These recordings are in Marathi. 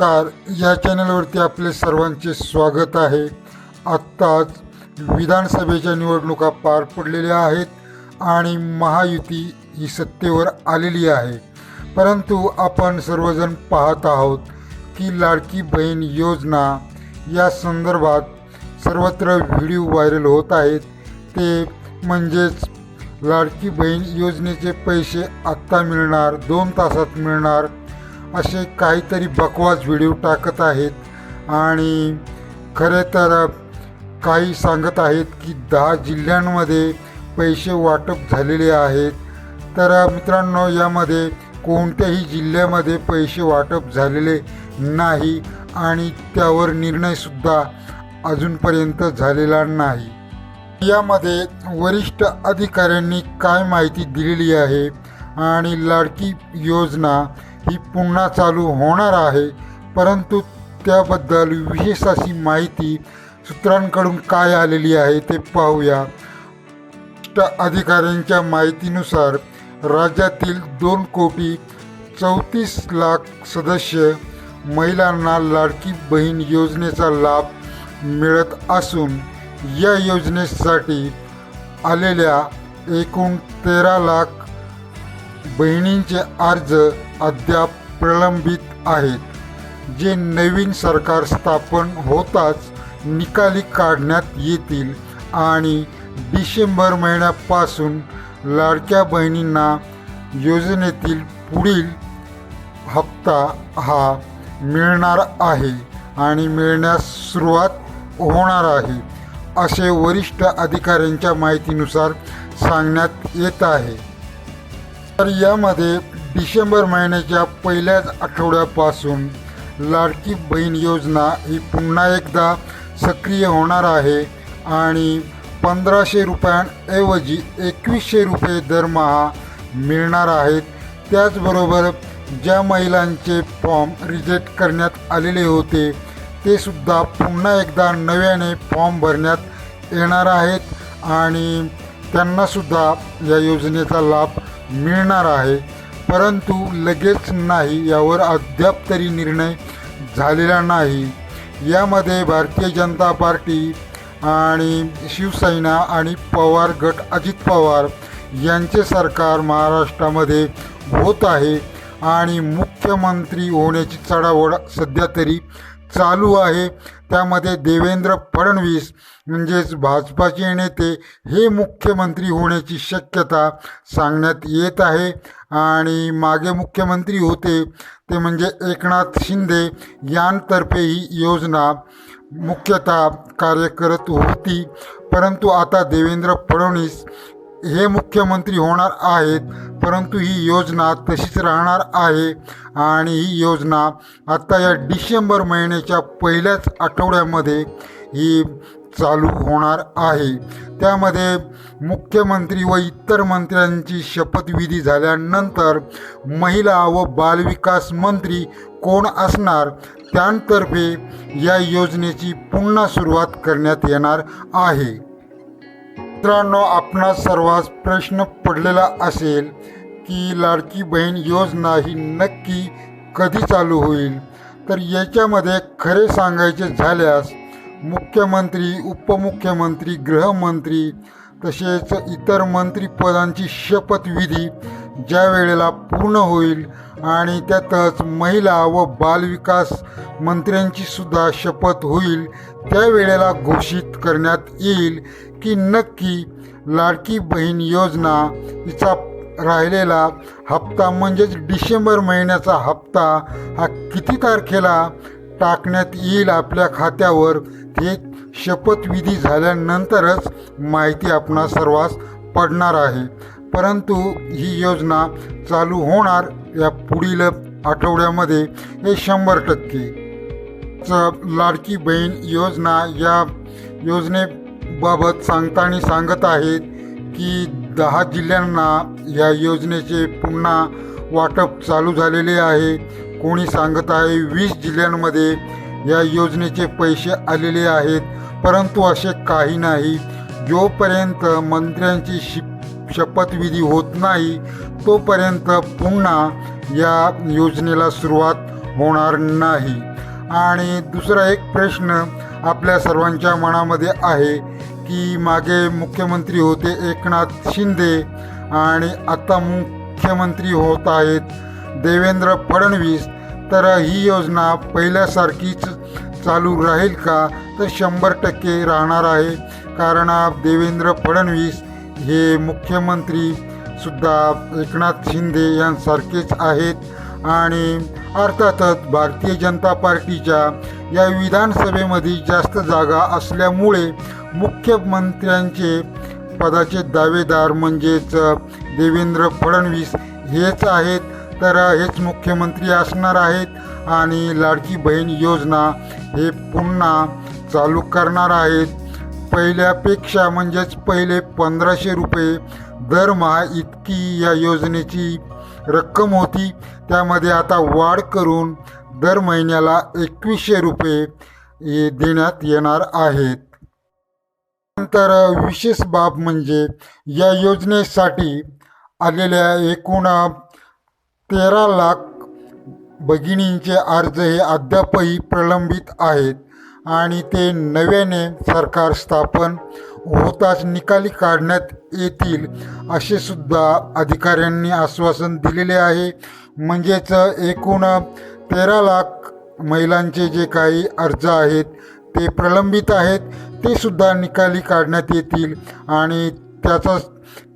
नमस्कार. या चॅनलवरती आपले सर्वांचे स्वागत आहे. आत्ताच विधानसभेच्या निवडणुका पार पडलेल्या आहेत आणि महायुती ही सत्तेवर आलेली आहे. परंतु आपण सर्वजण पाहत आहोत की लाडकी बहीण योजना या संदर्भात सर्वत्र व्हिडिओ व्हायरल होत आहेत. ते म्हणजेच लाडकी बहीण योजनेचे पैसे आत्ता मिळणार दोन तासात मिळणार असे काहीतरी बकवास व्हिडिओ टाकत आहेत. आणि खरे तर काही सांगत आहेत की दहा जिल्ह्यांमध्ये पैसे वाटप झालेले आहेत. तर मित्रांनो यामध्ये कोणत्याही जिल्ह्यामध्ये पैसे वाटप झालेले नाही आणि त्यावर निर्णयसुद्धा अजूनपर्यंत झालेला नाही. यामध्ये वरिष्ठ अधिकाऱ्यांनी काय माहिती दिलेली आहे आणि लाडकी योजना ही पुन्हा चालू होणार आहे. परंतु त्याबद्दल विशेष अशी माहिती सूत्रांकडून काय आलेली आहे ते पाहूया. अधिकाऱ्यांच्या माहितीनुसार राज्यातील दोन कोटी चौतीस लाख सदस्य महिलांना लाडकी बहीण योजनेचा लाभ मिळत असून या योजनेसाठी आलेल्या एकूण तेरा लाख बहिणींचे अर्ज अद्याप प्रलंबित आहेत जे नवीन सरकार स्थापन होताच निकाली काढण्यात येतील आणि डिसेंबर महिन्यापासून लाडक्या बहिणींना योजनेतील पुढील हप्ता हा मिळणार आहे आणि मिळण्यास सुरुवात होणार आहे असे वरिष्ठ अधिकाऱ्यांच्या माहितीनुसार सांगण्यात येत आहे. तर यामध्ये डिसेंबर महिन्याच्या पहिल्याच आठवड्यापासून लाडकी बहीण योजना ही पुन्हा एकदा सक्रिय होणार आहे आणि पंधराशे रुपयांऐवजी एकवीसशे रुपये दरमहा मिळणार आहेत. त्याचबरोबर ज्या महिलांचे फॉर्म रिजेक्ट करण्यात आलेले होते ते सुद्धा पुन्हा एकदा नव्याने फॉर्म भरण्यात येणार आहेत आणि त्यांनासुद्धा या योजनेचा लाभ मिळणार आहे. परंतु लगेच नाही यावर अद्याप तरी निर्णय झालेला नाही. यामध्ये भारतीय जनता पार्टी आणि शिवसेना आणि पवार गट अजित पवार यांचे सरकार महाराष्ट्रामध्ये होत आहे आणि मुख्यमंत्री होण्याची चढावड सध्या तरी चालू आहे. त्यामध्ये देवेंद्र फडणवीस म्हणजेच भाजपाचे नेते हे मुख्यमंत्री होण्याची शक्यता सांगण्यात येत आहे. आणि मागे मुख्यमंत्री होते ते म्हणजे एकनाथ शिंदे यांतर्फे ही योजना मुख्यतः कार्य करत होती. परंतु आता देवेंद्र फडणवीस हे मुख्यमंत्री होणार आहेत परंतु ही योजना तशीच राहणार आहे. आणि ही योजना आत्ता या डिसेंबर महिन्याच्या पहिल्याच आठवड्यामध्ये ही चालू होणार आहे. त्यामध्ये मुख्यमंत्री व इतर मंत्र्यांची शपथविधी झाल्यानंतर महिला व बालविकास मंत्री कोण असणार त्यांतर्फे या योजनेची पुन्हा सुरुवात करण्यात येणार आहे. मित्रांनो आपणास सर्वांस प्रश्न पडलेला असेल की लाडकी बहीण योजना ही नक्की कधी चालू होईल? तर याच्यामध्ये खरे सांगायचे झाल्यास मुख्यमंत्री उपमुख्यमंत्री गृहमंत्री तसेच इतर मंत्रिपदांची शपथविधी ज्या वेळेला पूर्ण होईल आणि त्यातच महिला व बालविकास मंत्र्यांची सुद्धा शपथ होईल त्यावेळेला घोषित करण्यात येईल. की नक्की लाडकी बहीण योजना हिचा राहिलेला हप्ता म्हणजेच डिसेंबर महिन्याचा हप्ता हा किती तारखेला टाकण्यात येईल आपल्या खात्यावर हे शपथविधी झाल्यानंतरच माहिती आपणा सर्वांस पडणार आहे. परंतु ही योजना चालू होणार या पुढील आठवड्यामध्ये हे शंभर टक्के. च- लाडकी बहीण योजना या बाबत सांगताना सांगत आहेत की दहा जिल्ह्यांना या योजनेचे पुन्हा वाटप चालू झालेले आहे. कोणी सांगत आहे वीस जिल्ह्यांमध्ये या योजनेचे पैसे आलेले आहेत. परंतु असे काही नाही. जोपर्यंत मंत्र्यांची शिप शपथविधी होत नाही तोपर्यंत पुन्हा या योजनेला सुरुवात होणार नाही. आणि दुसरा एक प्रश्न आपल्या सर्वांच्या मनामध्ये आहे. की मागे मुख्यमंत्री होते एकनाथ शिंदे आणि आता मुख्यमंत्री होत आहेत देवेंद्र फडणवीस. तर ही योजना पहिल्यासारखीच चालू राहील का? तर शंभर टक्के राहणार आहे. कारण देवेंद्र फडणवीस हे मुख्यमंत्री सुद्धा एकनाथ शिंदे यांसारखेच आहेत. आणि अर्थातच भारतीय जनता पार्टीच्या या विधानसभेमध्ये जास्त जागा असल्यामुळे मुख्यमंत्र्यांचे पदाचे दावेदार म्हणजेच देवेंद्र फडणवीस हेच आहेत. तर हेच मुख्यमंत्री असणार आहेत आणि लाडकी बहीण योजना हे पुन्हा चालू करणार आहेत. पहिल्यापेक्षा म्हणजेच पहिले पंधराशे रुपये दरमहा इतकी या योजनेची रक्कम होती. त्यामध्ये आता वाढ करून दर महिन्याला एकवीसशे रुपये देण्यात येणार आहेत. नंतर विशेष बाब म्हणजे या योजनेसाठी आलेल्या एकूण तेरा लाख भगिनींचे अर्ज हे अद्यापही प्रलंबित आहेत आणि ते नव्याने सरकार स्थापन होताच निकाली काढण्यात येतील असे सुद्धा अधिकाऱ्यांनी आश्वासन दिलेले आहे. म्हणजेच एकूण तेरा लाख महिलांचे जे काही अर्ज आहेत ते प्रलंबित आहेत ते सुद्धा निकाली काढण्यात येतील आणि त्याचा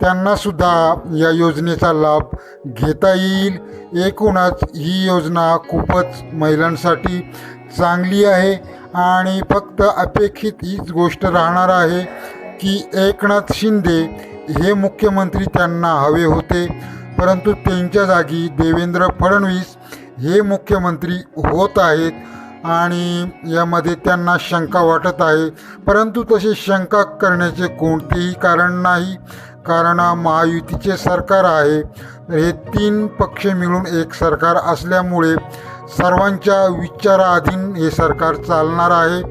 त्यांनासुद्धा या योजनेचा लाभ घेता येईल. एकूणच ही योजना खूपच महिलांसाठी चांगली आहे आणि फक्त अपेक्षित हीच गोष्ट राहणार आहे की एकनाथ शिंदे हे मुख्यमंत्री त्यांना हवे होते परंतु त्यांच्या जागी देवेंद्र फडणवीस हे मुख्यमंत्री होत आहेत. आणि यामध्ये त्यांना शंका वाटत आहे. परंतु तशी शंका करण्याचे कोणतेही कारण नाही. कारण महायुतीचे सरकार आहे. तर हे तीन पक्ष मिळून एक सरकार असल्यामुळे सर्वांच्या विचाराधीन हे सरकार चालणार आहे.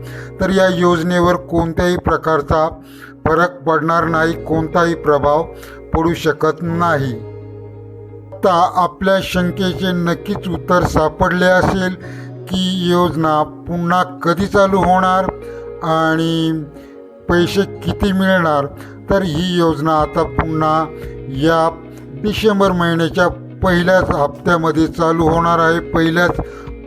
तर या योजनेवर कोणत्याही प्रकारचा फरक पडणार नाही. कोणताही प्रभाव पडू शकत नाही. आता आपल्या शंकेचे नक्कीच उत्तर सापडले असेल. की योजना पुन्हा कधी चालू होणार आणि पैसे किती मिळणार? तर ही योजना आता पुन्हा या डिसेंबर महिन्याच्या पहिल्याच हप्त्यामध्ये चालू होणार आहे. पहिल्याच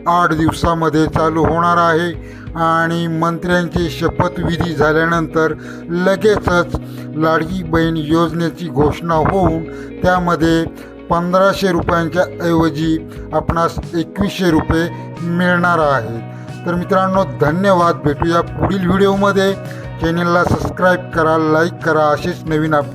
आठ दिवसामध्ये चालू होणार आहे. आणि मंत्र्यांची शपथविधी झाल्यानंतर लगेचच लाडकी बहीण योजनेची घोषणा होऊन त्यामध्ये पंधराशे रुपयांच्या ऐवजी आपणास एकवीसशे रुपये मिळणार आहेत. तर मित्रांनो धन्यवाद. भेटूया पुढील व्हिडिओमध्ये. चॅनेलला सबस्क्राईब करा लाईक करा. असेच नवीन अप